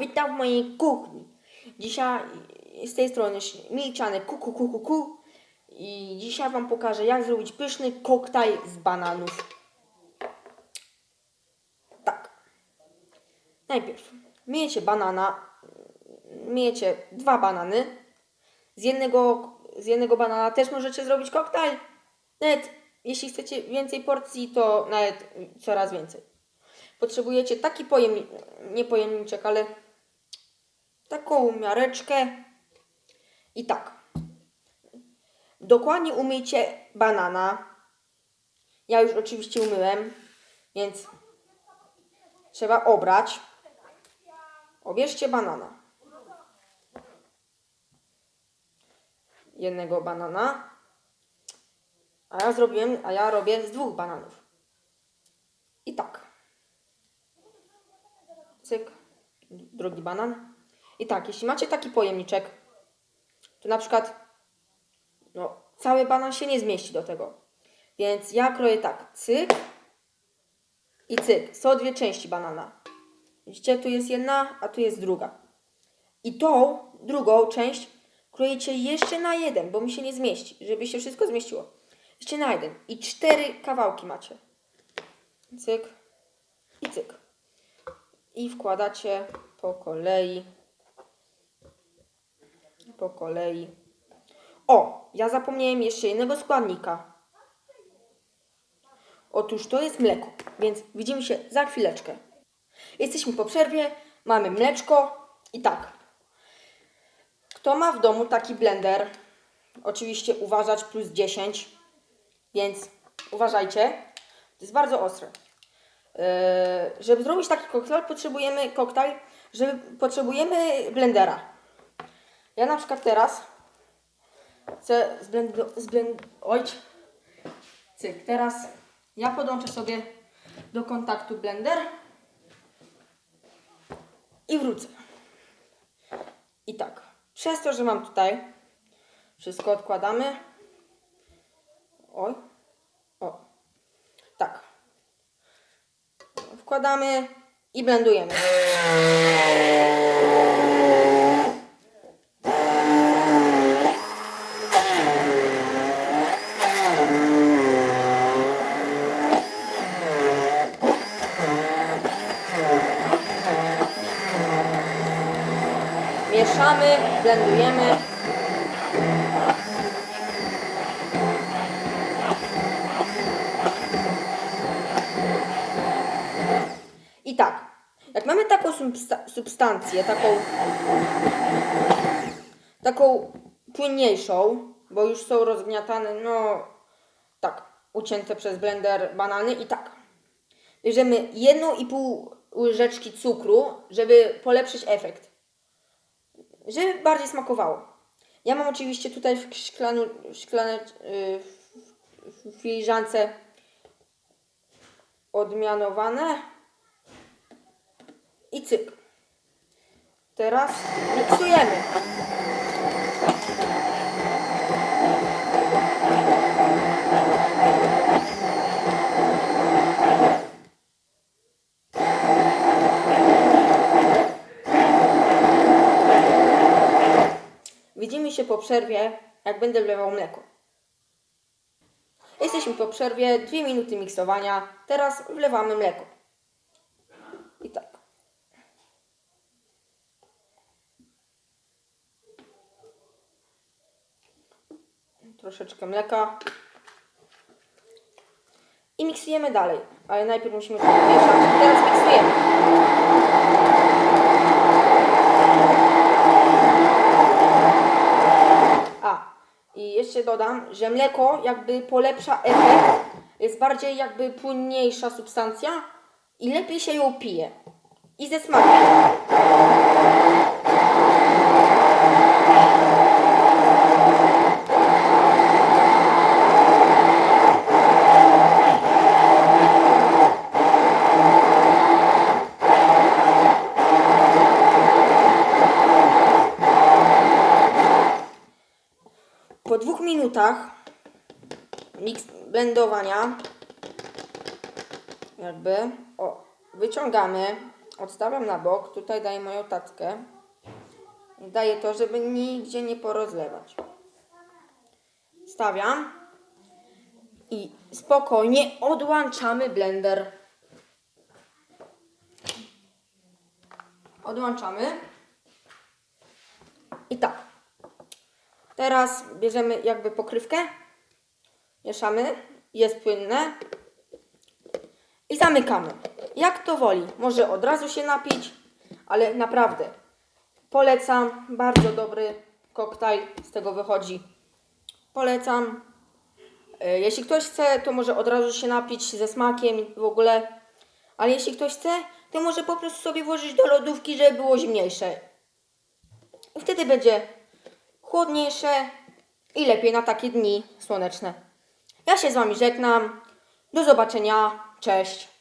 Witam w mojej kuchni. Dzisiaj z tej strony Milczane Kuku Kuku Ku i dzisiaj Wam pokażę jak zrobić pyszny koktajl z bananów. Tak. Najpierw myjecie banana, myjecie dwa banany. Z jednego, z jednego banana też możecie zrobić koktajl. Nawet jeśli chcecie więcej porcji, to nawet coraz więcej potrzebujecie taki pojemnik, nie pojemniczek, ale taką miareczkę i tak. Dokładnie umyjcie banana. Ja już oczywiście umyłem, więc trzeba obrać. Obierzcie banana. Jednego banana. A ja zrobiłem, a ja robię z dwóch bananów. I tak. Cyk. Drugi banan. I tak, jeśli macie taki pojemniczek, to na przykład no, cały banan się nie zmieści do tego. Więc ja kroję tak, cyk i cyk. Są dwie części banana. Widzicie, tu jest jedna, a tu jest druga. I tą drugą część kroicie jeszcze na jeden, bo mi się nie zmieści, żeby się wszystko zmieściło. Jeszcze na jeden. I cztery kawałki macie. Cyk i cyk i wkładacie po kolei. Po kolei. O, ja zapomniałem jeszcze jednego składnika. Otóż to jest mleko, więc widzimy się za chwileczkę. Jesteśmy po przerwie, mamy mleczko i tak. Kto ma w domu taki blender? Oczywiście uważać plus 10, więc uważajcie. To jest bardzo ostre. Yy, żeby zrobić taki koktajl, potrzebujemy koktajl, żeby potrzebujemy blendera. Ja na przykład teraz chcę zblend... zblend oj, cyk, teraz ja podłączę sobie do kontaktu blender i wrócę. I tak, przez to, że mam tutaj wszystko odkładamy. Oj, o, tak wkładamy i blendujemy. Mieszamy, blendujemy. I tak, jak mamy taką substa- substancję, taką, taką płynniejszą, bo już są rozgniatane, no tak, ucięte przez blender banany i tak. Bierzemy jedną i pół łyżeczki cukru, żeby polepszyć efekt. Żeby bardziej smakowało. Ja mam oczywiście tutaj w szklanu, w szklane, w, w filiżance odmianowane i cyk. Teraz miksujemy. Widzimy się po przerwie, jak będę wlewał mleko. Jesteśmy po przerwie, dwie minuty miksowania. Teraz wlewamy mleko. I tak. Troszeczkę mleka i miksujemy dalej, ale najpierw musimy to pomieszać. Teraz miksujemy. A, i jeszcze dodam, że mleko jakby polepsza efekt, jest bardziej jakby płynniejsza substancja i lepiej się ją pije. I ze smakiem. Po dwóch minutach blendowania jakby o, wyciągamy odstawiam na bok. Tutaj daję moją tackę. Daję to, żeby nigdzie nie porozlewać. Stawiam. I spokojnie odłączamy blender. Odłączamy. I tak. Teraz bierzemy jakby pokrywkę. Mieszamy. Jest płynne. I zamykamy. Jak to woli. Może od razu się napić, ale naprawdę polecam. Bardzo dobry koktajl z tego wychodzi. Polecam. E, Jeśli ktoś chce, to może od razu się napić ze smakiem w ogóle. Ale jeśli ktoś chce, to może po prostu sobie włożyć do lodówki, żeby było zimniejsze. I wtedy będzie chłodniejsze i lepiej na takie dni słoneczne. Ja się z Wami żegnam. Do zobaczenia. Cześć.